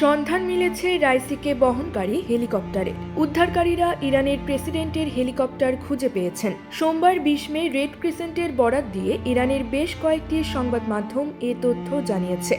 সন্ধান মিলেছে রাইসিকে বহনকারী হেলিকপ্টারে। উদ্ধারকারীরা ইরানের প্রেসিডেন্টের হেলিকপ্টার খুঁজে পেয়েছেন। সোমবার বিশ মে রেড ক্রিসেন্টের বরাত দিয়ে ইরানের বেশ কয়েকটি সংবাদ মাধ্যম এ তথ্য জানিয়েছে।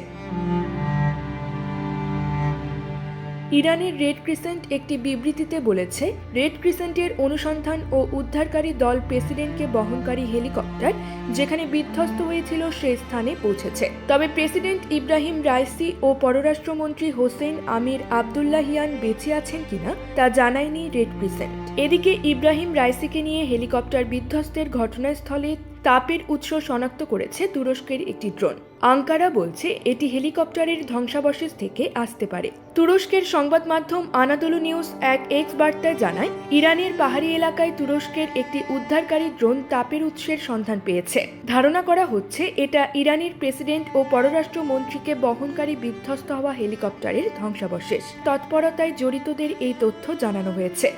ইরানের রেড ক্রিসেন্ট একটি বিবৃতিতে বলেছে, রেড ক্রিসেন্টের অনুসন্ধান ও উদ্ধারকারী দল প্রেসিডেন্টকে বহনকারী হেলিকপ্টার যেখানে বিধ্বস্ত হয়েছিল সেই স্থানে পৌঁছেছে। তবে প্রেসিডেন্ট ইব্রাহিম রাইসি ও পররাষ্ট্রমন্ত্রী হোসেন আমির আবদুল্লাহিয়ান বেঁচে আছেন কিনা তা জানায়নি রেড ক্রিসেন্ট। এদিকে ইব্রাহিম রাইসিকে নিয়ে হেলিকপ্টার বিধ্বস্তের ঘটনাস্থলে তাপের উৎস শনাক্ত করেছে তুরস্কের একটি ড্রোন। আঙ্কারা বলছে, এটি হেলিকপ্টারের ধ্বংসাবশেষ থেকে আসতে পারে। তুরস্কের সংবাদ মাধ্যম আনাদোলু নিউজ এক এক্স বার্তায় জানায়, ইরানের পাহাড়ি এলাকায় তুরস্কের একটি উদ্ধারকারী ড্রোন তাপের উৎসের সন্ধান পেয়েছে। ধারণা করা হচ্ছে, এটা ইরানের প্রেসিডেন্ট ও পররাষ্ট্র মন্ত্রীকে বহনকারী বিধ্বস্ত হওয়া হেলিকপ্টারের ধ্বংসাবশেষ। তৎপরতায় জড়িতদের এই তথ্য জানানো হয়েছে।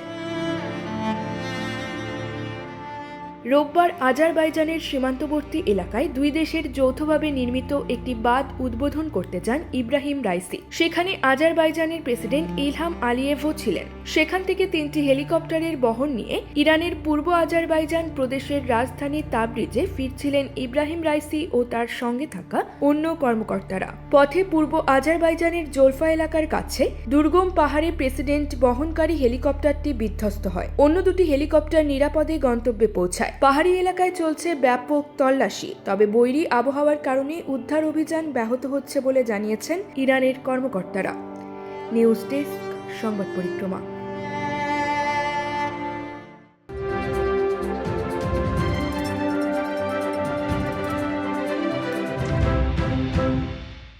রোববার আজারবাইজানের সীমান্তবর্তী এলাকায় দুই দেশের যৌথভাবে নির্মিত একটি বাঁধ উদ্বোধন করতে যান ইব্রাহিম রাইসি। সেখানে আজারবাইজানের প্রেসিডেন্ট ইলহাম আলিয়েভও ছিলেন। সেখান থেকে তিনটি হেলিকপ্টারের বহন নিয়ে ইরানের পূর্ব আজারবাইজান প্রদেশের রাজধানী তাবরিজে ফিরছিলেন ইব্রাহিম রাইসি ও তার সঙ্গে থাকা অন্য কর্মকর্তারা। পথে পূর্ব আজারবাইজানের জোলফা এলাকার কাছে দুর্গম পাহাড়ে প্রেসিডেন্ট বহনকারী হেলিকপ্টারটি বিধ্বস্ত হয়। অন্য দুটি হেলিকপ্টার নিরাপদে গন্তব্যে পৌঁছায়। পাহাড়ি এলাকায় চলছে ব্যাপক তল্লাশি, তবে বৈরী আবহাওয়ার কারণে উদ্ধার অভিযান ব্যাহত হচ্ছে বলে জানিয়েছেন ইরানের কর্মকর্তারা। নিউজ ডেস্ক, সংবাদ পরিক্রমা।